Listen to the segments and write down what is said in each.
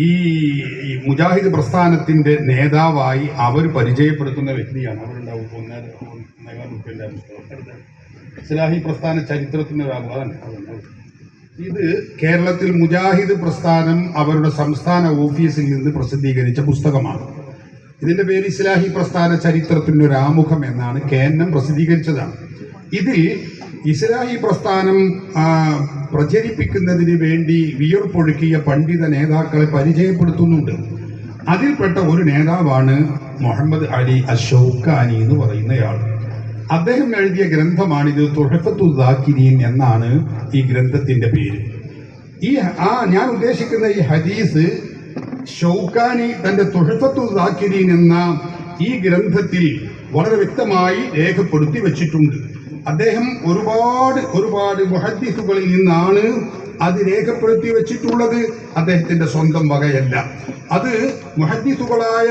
ഈ മുജാഹിദ് പ്രസ്ഥാനത്തിന്റെ നേതാവായി അവർ പരിചയപ്പെടുത്തുന്ന വ്യക്തിയാണ്. അവരുണ്ടാവും. ഇസ്ലാഹി പ്രസ്ഥാന ചരിത്രത്തിന്റെ ഒരു അതാണ്. ഇത് കേരളത്തിൽ മുജാഹിദ് പ്രസ്ഥാനം അവരുടെ സംസ്ഥാന ഓഫീസിൽ നിന്ന് പ്രസിദ്ധീകരിച്ച പുസ്തകമാണ്. ഇതിന്റെ പേര് ഇസ്ലാഹി പ്രസ്ഥാന ചരിത്രത്തിന്റെ ഒരു ആമുഖം എന്നാണ് കേന്ദ്രം പ്രസിദ്ധീകരിച്ചതാണ്. ഇതിൽ ഇസ്ലാഹി പ്രസ്ഥാനം പ്രചരിപ്പിക്കുന്നതിന് വേണ്ടി വിയർപ്പൊഴുക്കിയ പണ്ഡിത നേതാക്കളെ പരിചയപ്പെടുത്തുന്നുണ്ട്. അതിൽപ്പെട്ട ഒരു നേതാവാണ് മുഹമ്മദ് അലി അഷൌഖാനി എന്ന് പറയുന്നയാൾ. അദ്ദേഹം എഴുതിയ ഗ്രന്ഥമാണിത് തുഹഫത്തു ദാക്കിരീൻ എന്നാണ് ഈ ഗ്രന്ഥത്തിന്റെ പേര്. ഈ ആ ഞാൻ ഉദ്ദേശിക്കുന്ന ഈ ഹദീസ് ഷൗക്കാനി തന്റെ തുഹഫത്തു ദാക്കിരീൻ എന്ന ഈ ഗ്രന്ഥത്തിൽ വളരെ വ്യക്തമായി രേഖപ്പെടുത്തി വെച്ചിട്ടുണ്ട്. അദ്ദേഹം ഒരുപാട് ഒരുപാട് മുഹദ്ദിസുകളിൽ നിന്നാണ് അത് രേഖപ്പെടുത്തി വെച്ചിട്ടുള്ളത്. അദ്ദേഹത്തിന്റെ സ്വന്തം വകയല്ല. അത് മുഹദ്ദിസുകളായ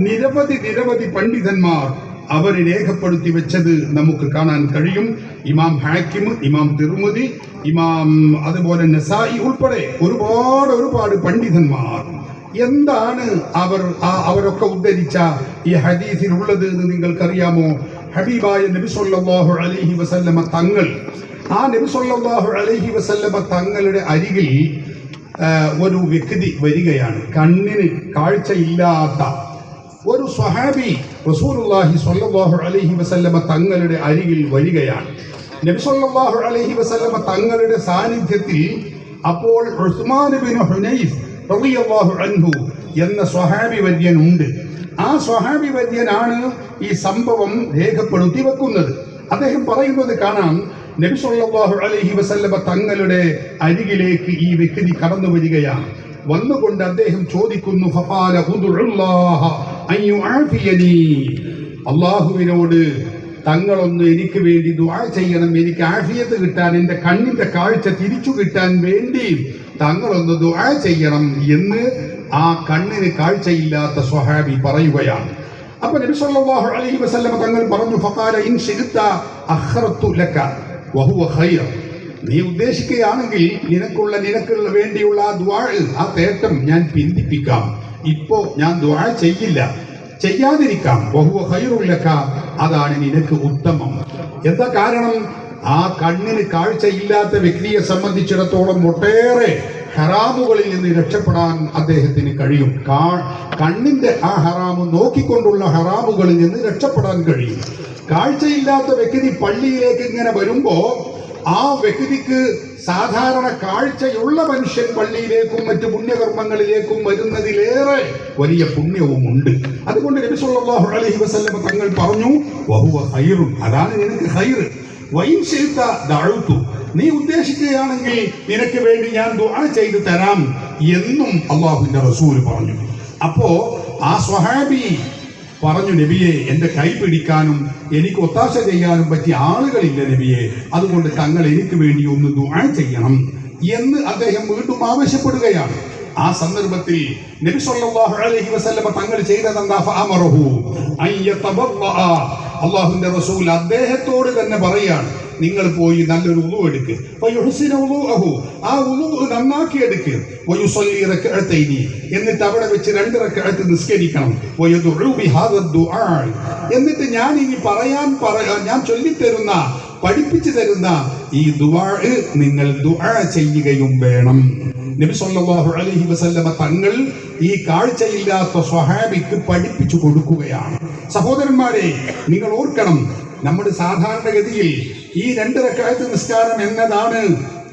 നിരവധി നിരവധി പണ്ഡിതന്മാർ അവർ രേഖപ്പെടുത്തി വെച്ചത് നമുക്ക് കാണാൻ കഴിയും. ഇമാം ഹാക്കിം ഇമാം തിരുമതി ഇമാം അതുപോലെ നസായി ഉൾപ്പെടെ ഒരുപാട് ഒരുപാട് പണ്ഡിതന്മാർ. എന്താണ് അവർ അവരൊക്കെ ഉദ്ധരിച്ച ഈ ഹദീസിലുള്ളത് എന്ന് നിങ്ങൾക്കറിയാമോ? ഹബീബായ നബി സല്ലല്ലാഹു അലൈഹി വസല്ലമ തങ്ങൾ ആ നബി സല്ലല്ലാഹു അലൈഹി വസല്ലമ തങ്ങളുടെ അരികിൽ ഒരു വ്യക്തി വരികയാണ്. കണ്ണിന് കാഴ്ചയില്ലാത്ത ഒരു സ്വഹാബി റസൂലുള്ളാഹി സ്വല്ലല്ലാഹു അലൈഹി വസല്ലമ തങ്ങളുടെ അരികിൽ വരികയാണ്. നബി സല്ലല്ലാഹു അലൈഹി വസല്ലമ തങ്ങളുടെ സാന്നിധ്യത്തിൽ അപ്പോൾ ഉസ്മാൻ ബിൻ ഹുനൈഫ് റളിയല്ലാഹു അൻഹു എന്ന സ്വഹാബി വര്യനുണ്ട്. ആ സ്വഹാബി വര്യനാണ് ഈ സംഭവം രേഖപ്പെടുത്തി വെക്കുന്നത്. അദ്ദേഹം പറയുന്നത് കാണാം നബി അലഹി വസല്ലമ തങ്ങളുടെ അരികിലേക്ക് ഈ വ്യക്തി കടന്നു വരികയാണ്. വന്നുകൊണ്ട് അദ്ദേഹം ചോദിക്കുന്നു അള്ളാഹുവിനോട് തങ്ങളൊന്ന് എനിക്ക് വേണ്ടി ദുആ ചെയ്യണം എനിക്ക് ആഫിയത്ത് കിട്ടാൻ എന്റെ കണ്ണിന്റെ കാഴ്ച തിരിച്ചു കിട്ടാൻ വേണ്ടി തങ്ങളൊന്ന് ദുആ ചെയ്യണം എന്ന് ആ കണ്ണിന് കാഴ്ചയില്ലാത്ത സ്വഹാബി പറയുകയാണ്. അപ്പൊ നബി സല്ലല്ലാഹു അലൈഹി വസല്ലം തങ്ങൾ പറഞ്ഞു ഫഖാല ഇൻ ശിഅ്ത അഖറത്തു ലക വഹുവ ഖൈർ. നീ ഉദ്ദേശിക്കുകയാണെങ്കിൽ നിനക്കുള്ള നിനക്കുള്ള വേണ്ടിയുള്ള ആ ദ്വാ ആ തേട്ടം ഞാൻ പിന്തിപ്പിക്കാം. ഇപ്പോ ഞാൻ ദ്വാ ചെയ്യില്ല. ചെയ്യാതിരിക്കാം. ബഹുവ ഹൈറുല്ലക്ക അതാണ് നിനക്ക് ഉത്തമം. എന്താ കാരണം? ആ കണ്ണിന് കാഴ്ചയില്ലാത്ത വ്യക്തിയെ സംബന്ധിച്ചിടത്തോളം ഒട്ടേറെ ഹറാമുകളിൽ നിന്ന് രക്ഷപ്പെടാൻ അദ്ദേഹത്തിന് കഴിയും. കണ്ണിന്റെ ആ ഹറാമ് നോക്കിക്കൊണ്ടുള്ള ഹറാമുകളിൽ നിന്ന് രക്ഷപ്പെടാൻ കഴിയും. കാഴ്ചയില്ലാത്ത വ്യക്തി പള്ളിയിലേക്ക് ഇങ്ങനെ വരുമ്പോ ആ വ്യക്തിക്ക് സാധാരണ കാഴ്ചയുള്ള മനുഷ്യൻ പള്ളിയിലേക്കും മറ്റു പുണ്യകർമ്മങ്ങളിലേക്കും വരുന്നതിലേറെ വലിയ പുണ്യവും ഉണ്ട് അതുകൊണ്ട് നബി സല്ലല്ലാഹു അലൈഹി വസല്ലം തങ്ങൾ പറഞ്ഞു വഹുവ ഹൈറും അതാണ് നിനക്ക് ഹൈറ് വൈൻ ചെയ്ത നീ ഉദ്ദേശിക്കുകയാണെങ്കിൽ നിനക്ക് വേണ്ടി ഞാൻ ദുആ ചെയ്തു തരാം എന്നും അള്ളാഹുവിന്റെ റസൂൽ പറഞ്ഞു. അപ്പോ ആ സ്വഹാബി പറഞ്ഞു നബിയെ എന്റെ കൈ പിടിക്കാനും എനിക്ക് ഒത്താശ ചെയ്യാനും പറ്റിയ ആളുകളില്ല നബിയെ. അതുകൊണ്ട് തങ്ങൾ എനിക്ക് വേണ്ടി ഒന്ന് ദുആ ചെയ്യണം എന്ന് അദ്ദേഹം വീണ്ടും ആവശ്യപ്പെടുകയാണ്. ആ സന്ദർഭത്തിൽ നബി സല്ലല്ലാഹു അലൈഹി വസല്ലമ തങ്ങൾ ചെയ്തതെന്താ? ഫഅമറഹു അൻ അള്ളാഹുവിന്റെ റസൂൽ അദ്ദേഹത്തോട് തന്നെ പറയാണ് നിങ്ങൾ പോയി നല്ലൊരു ഉളു എടുക്കുക. ആ ഉളു നന്നാക്കി എടുക്കുക. എന്നിട്ട് അവിടെ വെച്ച് രണ്ട് റക്കഴത്ത് നിസ്കരിക്കണം. എന്നിട്ട് ഞാൻ ഇനി പറയാൻ പറയാൻ ഞാൻ ചൊല്ലിത്തരുന്ന പഠിപ്പിച്ചു തരുന്ന ഈ ദുആ നിങ്ങൾ ദുആ ചെയ്യുകയും വേണം. നബി സല്ലല്ലാഹു അലൈഹി വസല്ലമ തങ്ങൾ ഈ കാഴ്ചയില്ലാത്ത സ്വഹാബിക്ക് പഠിപ്പിച്ചു കൊടുക്കുകയാണ്. സഹോദരന്മാരെ നിങ്ങൾ ഓർക്കണം നമ്മുടെ സാധാരണഗതിയിൽ ഈ രണ്ട് റക്കായത്ത് നിസ്കാരം എന്നതാണ്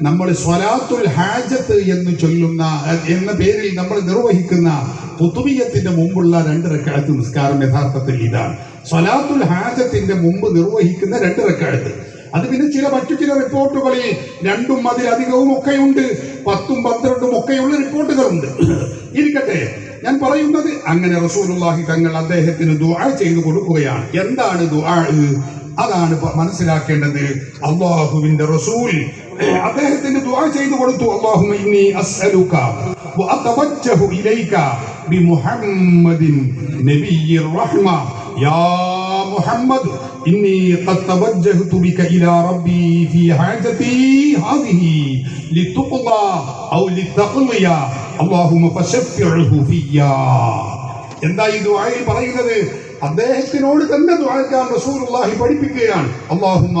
നമ്മൾ സ്വലാത്തുൽ ഹാജത്ത് എന്ന് ചൊല്ലുന്ന എന്ന പേരിൽ നമ്മൾ നിർവഹിക്കുന്ന പുതുവിയത്തിന്റെ മുമ്പുള്ള രണ്ട് റക്കായത്ത് നിസ്കാരം യഥാർത്ഥത്തിൽ ഇതാണ്. സ്വലാത്തുൽ ഹാജത്തിന്റെ മുമ്പ് നിർവഹിക്കുന്ന രണ്ട് റക്കായത്ത്. അത് പിന്നെ ചില മറ്റു ചില റിപ്പോർട്ടുകളിൽ രണ്ടും അതിലധികവും ഒക്കെയുണ്ട് പത്തും പന്ത്രണ്ടും ഒക്കെയുള്ള റിപ്പോർട്ടുകളുണ്ട്. ഇരിക്കട്ടെ ഞാൻ പറയുന്നത് അങ്ങനെ റസൂലുള്ളാഹി തങ്ങൾ അദ്ദേഹത്തിന് ദുആ ചെയ്തു കൊടുക്കുകയാണ്. എന്താണ് ദുആ? അതാണ് പ- മനസ്സിലാക്കേണ്ടത് അള്ളാഹുവിന്റെ റസൂൽ ഏഹ്, അദ്ദേഹത്തിന് ദുആ ചെയ്തു കൊടുത്തു അല്ലാഹുമ്മ ഇന്നി അസ്അലുക വഅതവജ്ജഹു ഇലൈക ബിമുഹമ്മദിൻ നബിയ്യിർ റഹ്മ യാ محمد إني قد توجهت بك إلى ربي في حاجتي هذه لتقضى أو لتقضي اللهم فشفعه فيا എന്താ ഈ ദുആയിൽ പറയുന്നത് അദ്ദേഹത്തിനോട് തന്നെ ദുആക്കാൻ റസൂലുള്ളാഹി പഠിപ്പിക്കുകയാണ്. അല്ലാഹുമ്മ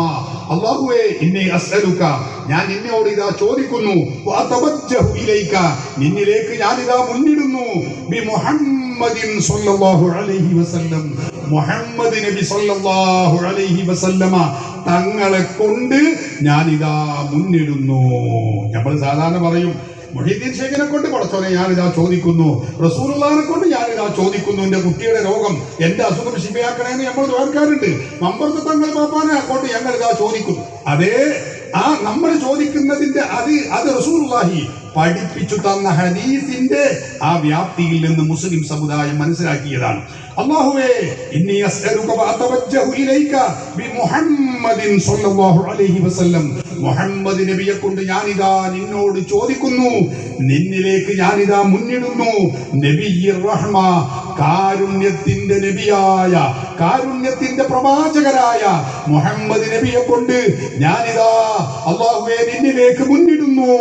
അല്ലാഹുവേ ഇന്നി അസ്അലുക ഞാൻ നിന്നോട് ഇതാ ചോദിക്കുന്നു. വഅതവജ്ജഹു ഇലൈക നിന്നിലേക്ക് ഞാൻ ഇതാ മുന്നിടുന്നു. ബി മുഹമ്മദിൻ സ്വല്ലല്ലാഹു അലൈഹി വസല്ലം മുഹമ്മദ് നബി സ്വല്ലല്ലാഹു അലൈഹി വസല്ലമ തങ്ങളെ കൊണ്ട് ഞാൻ ഇതാ മുന്നിടുന്നു. നമ്മൾ സാധാരണ പറയും മൊഹീദ്ദീൻ ഷേഖിനെ കൊണ്ട് പടച്ചോനെ ഞാനിതാ ചോദിക്കുന്നു. റസൂലുള്ളാഹിനെ കൊണ്ട് ഞാനിതാ ചോദിക്കുന്നു. എന്റെ കുട്ടിയുടെ രോഗം എന്റെ അസുഖം ശിവയാക്കണേന്ന് നമ്മൾ ദ്വാരക്കാരുണ്ട്. മമ്പർത്ത് തങ്ങൾ പാപ്പാനെ കൊണ്ട് ഞങ്ങൾ ഇതാ ചോദിക്കുന്നു. അതേ ആ നമ്മൾ ചോദിക്കുന്നതിന്റെ അത് അത് റസൂലുള്ളാഹി പഠിപ്പിച്ചു തന്ന ഹദീസിന്റെ ആ വ്യാപ്തിയിൽ നിന്ന് മുസ്ലിം സമുദായം മനസ്സിലാക്കിയതാണ്. അല്ലാഹുവേ ഇന്നി അസ്അലുക വഅതവജ്ജഹു ഇലൈക ബിമുഹമ്മദിൻ സ്വല്ലല്ലാഹു അലൈഹി വസല്ലം. മുഹമ്മദ് നബിയെ കൊണ്ട് ഞാനിതാ നിന്നോട് ചോദിക്കുന്നു. നിന്നിലേക്ക് ഞാനിതാ മുന്നിടുന്നു. നബിയ്യിർ റഹ്മ കാരുണ്യത്തിന്റെ നബിയായ കാരുണ്യത്തിന്റെ പ്രവാചകരായ മുഹമ്മദ് നബിയെ കൊണ്ട് ഞാനിതാ അള്ളാഹുവേ നിന്നിലേക്ക് മുന്നിടുന്നു.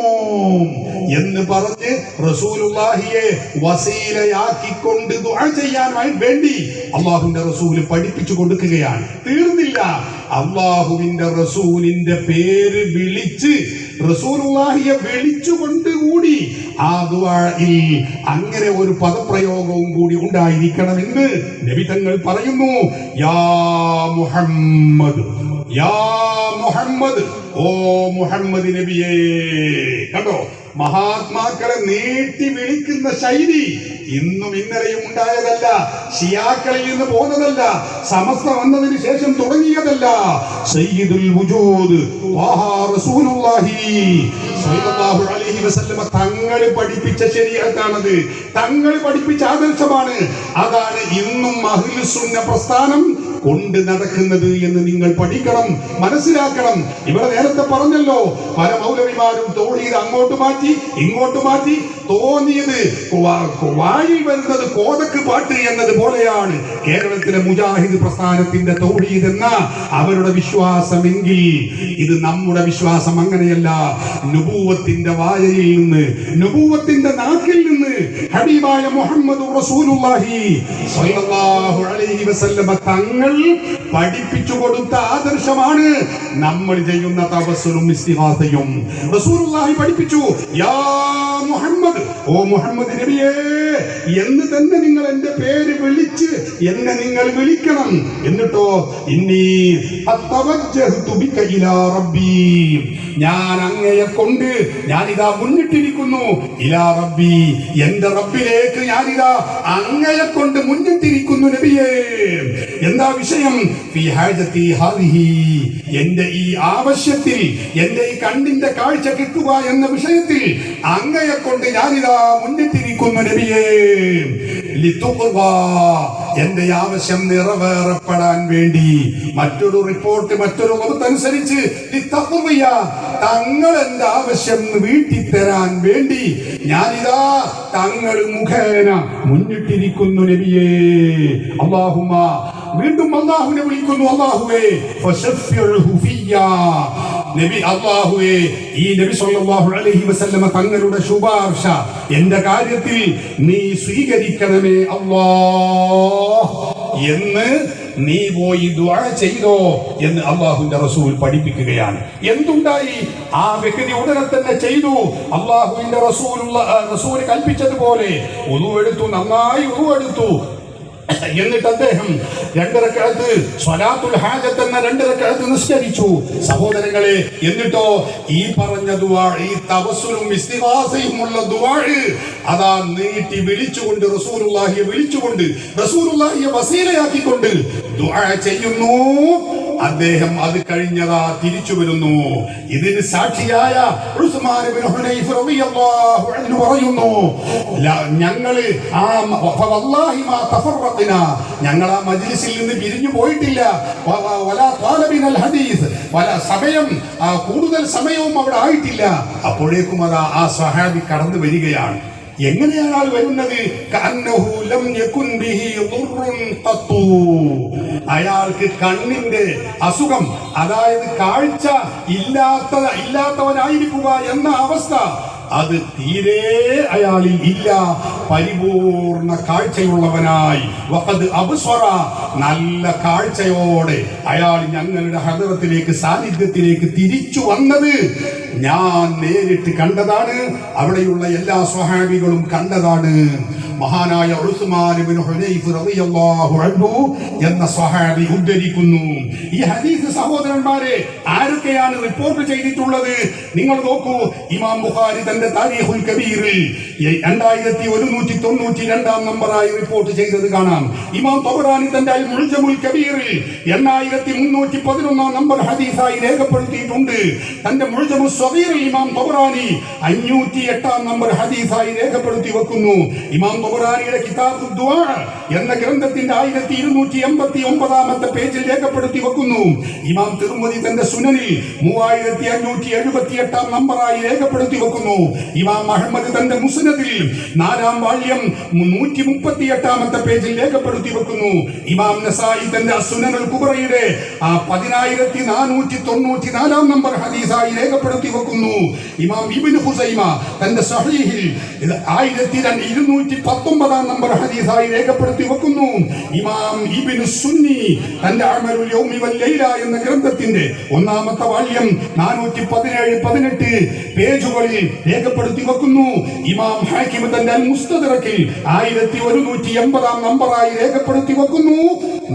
എന്ന് പറഞ്ഞ് റസൂലുള്ളാഹിയെ വസീലയാക്കിക്കൊണ്ട് ദുആ ചെയ്യാൻ വേണ്ടി അള്ളാഹുവിന്റെ റസൂൽ പഠിപ്പിച്ചു കൊടുക്കുകയാണ്. തീർന്നില്ല. അള്ളാഹുവിന്റെ റസൂലിന്റെ പേര് വിളിച്ച് റസൂലുള്ളാഹിയെ വിളിച്ചുകൊണ്ട് കൂടി ആ ദുആയിൽ അങ്ങനെ ഒരു പദപ്രയോഗവും കൂടി ഉണ്ടായിരിക്കണമെന്ന് നബി തങ്ങൾ പറയുന്നു. യാ മുഹമ്മദ് യാ മുഹമ്മദ് ഓ മുഹമ്മദ് നബിയേ. കണ്ടോ? മഹാത്മാക്കളെ നീട്ടി വിളിക്കുന്ന ശൈലി ഇന്നും ഇന്നലെയും ഉണ്ടായതല്ല. ഷിയാക്കളിൽ നിന്ന് പോന്നതല്ല. സമസ്ത വന്നതിന് ശേഷം തുടങ്ങിയതല്ല. സയ്യിദുൽ വുജൂദ് റസൂലുള്ളാഹി സ്വല്ലല്ലാഹു അലൈഹി വസല്ലമ തങ്ങൾ പഠിപ്പിച്ച ശരീഅത്താണത് തങ്ങൾ പഠിപ്പിച്ച ആദർശമാണ്. അതാണ് ഇന്നും അഹ്ലു സുന്ന പ്രസ്ഥാനം കൊണ്ട് നടക്കുന്നത് എന്ന് നിങ്ങൾ പഠിക്കണം മനസ്സിലാക്കണം. ഇവിടെ നേരത്തെ പറഞ്ഞല്ലോ പല മൗലവിമാരും തോളിയത് അങ്ങോട്ട് മാറ്റി ഇങ്ങോട്ട് മാറ്റി തോന്നിയത് വായിൽ വരുന്നത് കോതക്ക് പാട്ട് എന്നത് പോലെയാണ്. കേരളത്തിലെ മുജാഹിദ് പ്രസ്ഥാനത്തിന്റെ തൗഹീദ് എന്ന അവരുടെ വിശ്വാസമെങ്കിൽ ഇത് നമ്മുടെ വിശ്വാസം അങ്ങനെയല്ല. നുബൂവത്തിന്റെ വായയിൽ നിന്ന് നബൂവത്തിന്റെ നാക്കിൽ നിന്ന് ഹബീബായ മുഹമ്മദ് റസൂലുള്ളാഹി സ്വല്ലല്ലാഹു അലൈഹി വസല്ലമ തങ്ങൾ പഠിപ്പിച്ചു കൊടുത്ത ആദർശമാണ് നമ്മൾ ചെയ്യുന്ന തപസ്സുലും ഇസ്തിഹാസയും റസൂലുള്ളാഹി പഠിപ്പിച്ചു യാ മുഹമ്മദ് ഓ മുഹമ്മദ് നബിയേ എന്ന് തന്നെ നിങ്ങൾ എന്റെ പേര് വിളിച്ച് എന്നെ നിങ്ങൾ വിളിക്കണം. എന്നിട്ടോ റബ്ബി. ഞാൻ അങ്ങയെ കൊണ്ട് ഞാനിതാ മുന്നിട്ടിരിക്കുന്നു. ഇലാ റബ്ബി എന്റെ റബ്ബിലേക്ക് ഞാനിതാ അങ്ങയെ കൊണ്ട് മുന്നിട്ടിരിക്കുന്നു നബിയേ. എന്താ വിഷയം? എന്റെ ഈ ആവശ്യത്തിൽ എന്റെ ഈ കണ്ണിന്റെ കാഴ്ച കിട്ടുക എന്ന വിഷയത്തിൽ അങ്ങയെ കൊണ്ട് ഞാനിതാ മുന്നിട്ടിരിക്കുന്നു നബിയേ. എന്റെ ആവശ്യം നിറവേറപ്പെടാൻ വേണ്ടി മറ്റൊരു റിപ്പോർട്ട് മറ്റൊരു മുഖത്തനുസരിച്ച്. തങ്ങൾ എന്റെ ആവശ്യം വീട്ടി തരാൻ വേണ്ടി ഞാനിതാ തങ്ങൾ മുഖേന മുന്നിട്ടിരിക്കുന്നു നബിയേ അള്ളാഹുമ വീണ്ടും അള്ളാഹുവിനെ വിളിക്കുന്നു അള്ളാഹുവേ. നബി അള്ളാഹുവേ ഈ നബി സല്ലല്ലാഹു അലൈഹി വസല്ലമ തങ്ങളുടെ ശുപാർശ എന്റെ കാര്യത്തിൽ നീ സ്വീകരിക്കണമേ അള്ളാ എന്ന് നീ പോയി ദുആ ചെയ്തോ എന്ന് അള്ളാഹുവിന്റെ റസൂൽ പഠിപ്പിക്കുകയാണ്. എന്തുണ്ടായി? ആ വ്യക്തി ഉടനെ തന്നെ ചെയ്തു. അള്ളാഹുവിന്റെ റസൂൽ കൽപ്പിച്ചതുപോലെ ഉരുവെടുത്തു നന്നായി ഉരുവെടുത്തു എന്നിട്ട് അദ്ദേഹം രണ്ടിറക്കകത്ത് സ്വലാത്തുൽ ഹാജത്ത് എന്ന രണ്ടിറക്കകത്ത് നിസ്കരിച്ചു. സഹോദരങ്ങളെ എന്നിട്ടോ ഈ പറഞ്ഞ ദുവാ ഈ തവസ്സുലും ഇസ്തിഹാസയുമുള്ള ദുവാ അതാ നീട്ടി വിളിച്ചുകൊണ്ട് റസൂലുള്ളാഹിയെ വിളിച്ചുകൊണ്ട് റസൂലുള്ളാഹിയെ വസീലയാക്കിക്കൊണ്ട് ദുആ ചെയ്യുന്നു. അദ്ദേഹം അത് കഴിഞ്ഞതാ തിരിച്ചു വരുന്നു. ഇതിന് സാക്ഷിയായ പറയുന്നു ഞങ്ങൾ ആ ഞങ്ങൾ ആ മജ്ലിസിൽ നിന്ന് പിരിഞ്ഞു പോയിട്ടില്ല. സമയം കൂടുതൽ സമയവും അവിടെ ആയിട്ടില്ല. അപ്പോഴേക്കും അതാ ആ സഹാബി കടന്നു വരികയാണ്. എങ്ങനെയാണ് ആൾ വരുന്നത്. അയാൾക്ക് കണ്ണിന്റെ അസുഖം അതായത് കാഴ്ച ഇല്ലാത്ത ഇല്ലാത്തവനായിരിക്കുക എന്ന അവസ്ഥ അത് തീരെ അയാളിൽ ഇല്ല. പരിപൂർണ കാഴ്ചയുള്ളവനായി. വഖദ് അബ്സ്വറ. നല്ല കാഴ്ചയോടെ അയാൾ ഞങ്ങളുടെ ഹദറത്തിലേക്ക് സാന്നിധ്യത്തിലേക്ക് തിരിച്ചു വന്നത് ഞാൻ നേരിട്ട് കണ്ടതാണ്. അവിടെയുള്ള എല്ലാ സ്വഹാബികളും കണ്ടതാണ്. മഹാനായ എന്ന സ്വഹാബി ഉദ്ധരിക്കുന്നു. ഈ ഹദീസ് സഹോദരന്മാരെ ആരൊക്കെയാണ് റിപ്പോർട്ട് ചെയ്തിട്ടുള്ളത്? നിങ്ങൾ നോക്കൂ ഇമാം ബുഖാരി തന്റെ താരീഖുൽ കബീറിൽ രണ്ടായിരത്തി ഒരുന്നൂറ്റി തൊണ്ണൂറ്റി രണ്ടാം നമ്പറായി റിപ്പോർട്ട് ചെയ്തത് കാണാം. ഇമാം തൊബറാനി തന്റെ അൽ മുൽജമുൽ കബീറിൽ എണ്ണായിരത്തി മുന്നൂറ്റി പതിനൊന്നാം നമ്പർ ഹദീസായി രേഖപ്പെടുത്തിയിട്ടുണ്ട്. തന്റെ മുൽജമു സ്വഗീറിൽ ഇമാം തൊബറാനി അഞ്ഞൂറ്റി എട്ടാം നമ്പർ ഹദീസായി രേഖപ്പെടുത്തി വെക്കുന്നു. ഇമാം തബറാനിയുടെ കിതാബ് ദുആ എന്ന ഗ്രന്ഥത്തിന്റെ ആയിരത്തി ഇരുന്നൂറ്റി എൺപത്തി ഒമ്പതാമത്തെ പേജിൽ രേഖപ്പെടുത്തി വെക്കുന്നു. ഇമാം തിരുമതി തന്റെ സുനനിൽ മൂവായിരത്തി അഞ്ഞൂറ്റി എഴുപത്തി എട്ടാം നമ്പറായി രേഖപ്പെടുത്തി വെക്കുന്നു. ഇമാം അഹമ്മദ് തന്റെ മുസ്നദിൽ നാലാം വാള്യം നൂറ്റി മുപ്പത്തി എട്ടാമത്തെ പേജിൽ രേഖപ്പെടുത്തി വെക്കുന്നു. ഇമാം നസായി തന്റെ സുനനുൽ കുബറയുടെ ആ പതിനായിരത്തി നാനൂറ്റി തൊണ്ണൂറ്റി നാലാം നമ്പർ ഹദീസായി രേഖപ്പെടുത്തി വെക്കുന്നു. ഇമാം ഇബിൻ ഹുസൈമ തന്റെ സഹീഹിൽ ആയിരത്തി ഇരുന്നൂറ്റി പത്തൊമ്പതാം നമ്പർ ഹദീസായി രേഖപ്പെടുത്തി വെക്കുന്നു. ഇമാം ഇബിൻ സുന്നി തന്റെ അമലുൽ യൗമി വൽ ലൈല എന്ന ഗ്രന്ഥത്തിന്റെ ഒന്നാമത്തെ വാല്യം നാനൂറ്റി പതിനേഴ് പതിനെട്ട് പേജുകളിൽ രേഖപ്പെടുത്തി വെക്കുന്നു. ഇമാം ഹാക്കിം തന്റെ അൽ ആയിരത്തി ഒരുന്നൂറ്റി എൺപതാം നമ്പറായി രേഖപ്പെടുത്തി വെക്കുന്നു.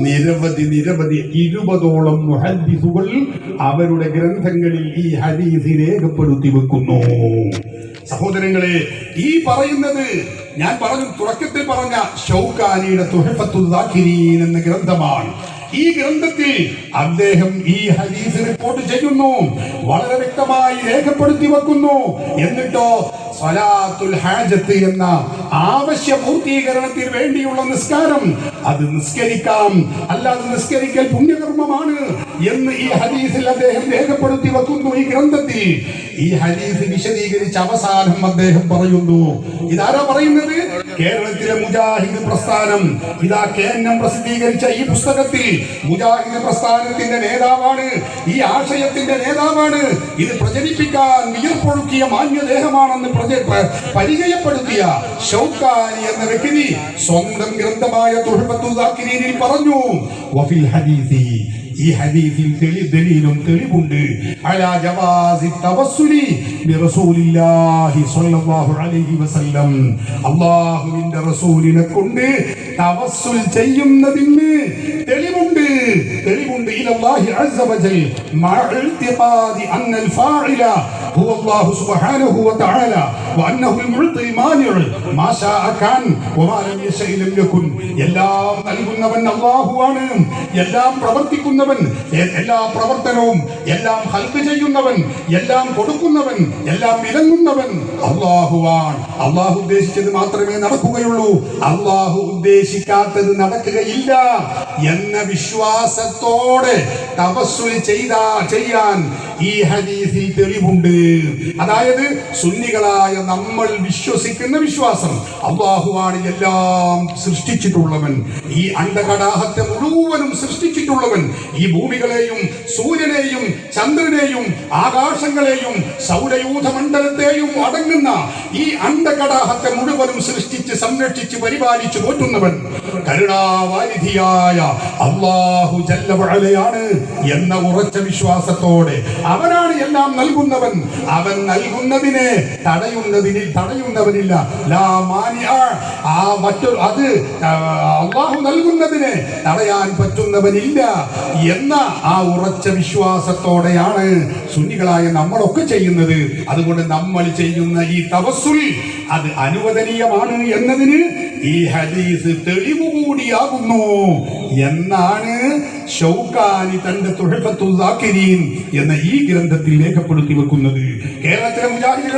നിരവധി നിരവധി ഇരുപതോളം മുഹദ്ദിസുകൾ അവരുടെ ഗ്രന്ഥങ്ങളിൽ ഈ ഹദീസ് രേഖപ്പെടുത്തി വെക്കുന്നു. സഹോദരങ്ങളെ ഈ പറയുന്നത് ഞാൻ പറഞ്ഞു തുടക്കത്തിൽ പറഞ്ഞ ഷൗക്കാനിയുടെ എന്ന ഗ്രന്ഥമാണ്. ഈ ഗ്രന്ഥത്തിൽ അദ്ദേഹം ഈ ഹദീസ് റിപ്പോർട്ട് ചെയ്യുന്നു വളരെ വ്യക്തമായി രേഖപ്പെടുത്തി വെക്കുന്നു. എന്നിട്ടോ ഹാജത്ത് എന്ന ആവശ്യ പൂർത്തീകരണത്തിന് വേണ്ടിയുള്ള നിസ്കാരം. അത് നിസ്കരിക്കാം. അല്ലാതെ നിസ്കരിക്കൽ പുണ്യകർമ്മമാണ് എന്ന് ഈ ഹദീസിൽ അദ്ദേഹം രേഖപ്പെടുത്തി വെക്കുന്നു ഈ ഗ്രന്ഥത്തിൽ. ഈ ഹദീസ് വിശദീകരിച്ച് അവസാനം അദ്ദേഹം പറയുന്നു. ഇതാരാ പറയുന്നത്? കേരളത്തിലെ മുജാഹിദ് പ്രസ്ഥാനം ഇതാ കേന്ദ്രം പ്രസിദ്ധീകരിച്ച ഈ പുസ്തകത്തിൽ മുജാഹിദ് പ്രസ്ഥാനത്തിന്റെ നേതാവാണ് ഈ ആശയത്തിന്റെ നേതാവാണ്. ഇത് പ്രചരിപ്പിക്കാൻ വിയർപ്പൊഴുക്കിയ മാന്യദേഹമാണെന്ന് പരിചയപ്പെടുത്തിയ ഷൗക്കാനി എന്ന വ്യക്തി സ്വന്തം ഗ്രന്ഥമായ തുഹഫത്തുൽ പറഞ്ഞു വഫിൽ ഹദീസി ഈ ഹദീസിൽ തെളി ദലീലും തെളിവുണ്ട്. അലാ ജവാസി തവസ്സുലി ബിറസൂലില്ലാഹി സ്വല്ലല്ലാഹു അലൈഹി വസല്ലം. അല്ലാഹുവിന്റെ റസൂലിനെ കൊണ്ട് തവസ്സുൽ ചെയ്യുന്നതിന് തെളിവുണ്ട്. തെളിവുണ്ട് ഇലല്ലാഹി അസ്സ വജൽ. മഅ ഇൽതിഖാദി അന്നൽ ഫാഇല. هو الله سبحانه وتعالى وأنه المعطي المانع ما شاء كان وما لم يشاء لم يكن എല്ലാം നൽകുന്നവൻ അള്ളാഹുവാണ് എല്ലാം പ്രവർത്തിക്കുന്നവൻ എ- എല്ലാ പ്രവർത്തനവും എല്ലാം ഹൽക്ക് ചെയ്യുന്നവൻ എല്ലാം കൊടുക്കുന്നവൻ എല്ലാം ഇറങ്ങുന്നവൻ അള്ളാഹുവാൻ അള്ളാഹു ഉദ്ദേശിച്ചത് മാത്രമേ നടക്കുകയുള്ളൂ അള്ളാഹു ഉദ്ദേശിക്കാത്തത് നടക്കുകയില്ല എന്ന വിശ്വാസത്തോടെ തപസ്സുൽ ചെയ്താ ചെയ്യാൻ ഈ ഹദീസിൽ തെളിവുണ്ട്. അതായത് സുന്നികളായ നമ്മൾ വിശ്വസിക്കുന്ന വിശ്വാസം അള്ളാഹുവാണ് എല്ലാം സൃഷ്ടിച്ചിട്ടുള്ളവൻ. ഈ അണ്ടകടാഹത്തെ മുഴുവനും സൃഷ്ടിച്ചിട്ടുള്ളവൻ. ഈ ഭൂമികളെയും സൂര്യനെയും ചന്ദ്രനെയും ആകാശങ്ങളെയും സൗരയൂഥ മണ്ഡലത്തെയും അടങ്ങുന്ന ഈ അണ്ടകടാഹത്തെ മുഴുവനും സൃഷ്ടിച്ച് സംരക്ഷിച്ച് പരിപാലിച്ചു പോറ്റുന്നവൻ കരുണാവാരിധിയായ അള്ളാഹു ജല്ലവളയാണ് എന്ന ഉറച്ച വിശ്വാസത്തോടെ അവനാണ് എല്ലാം നൽകുന്നവൻ. അവൻ നൽകുന്നതിനെ തടയുന്നതിനിൽ തടയുന്നവനില്ല. ആ മറ്റൊരു അത് അള്ളാഹു നൽകുന്നതിനെ തടയാൻ പറ്റുന്നവനില്ല എന്ന ആ ഉറച്ച വിശ്വാസത്തോടെയാണ് സുന്നികളായ നമ്മളൊക്കെ ചെയ്യുന്നത്. അതുകൊണ്ട് നമ്മൾ ചെയ്യുന്ന ഈ തപസ്സുൽ അത് അനുവദനീയമാണ് എന്നതിന് ഈ ഹദീസ് തെളിവ് കൂടിയാകുന്നു. എന്നാണ് ഷൗക്കാനി തന്റെ തുഴഫത്തുൽ എന്ന ഈ ഗ്രന്ഥത്തിൽ രേഖപ്പെടുത്തി വെക്കുന്നത്. കേരളത്തിലെ മുജാഹിദുകൾ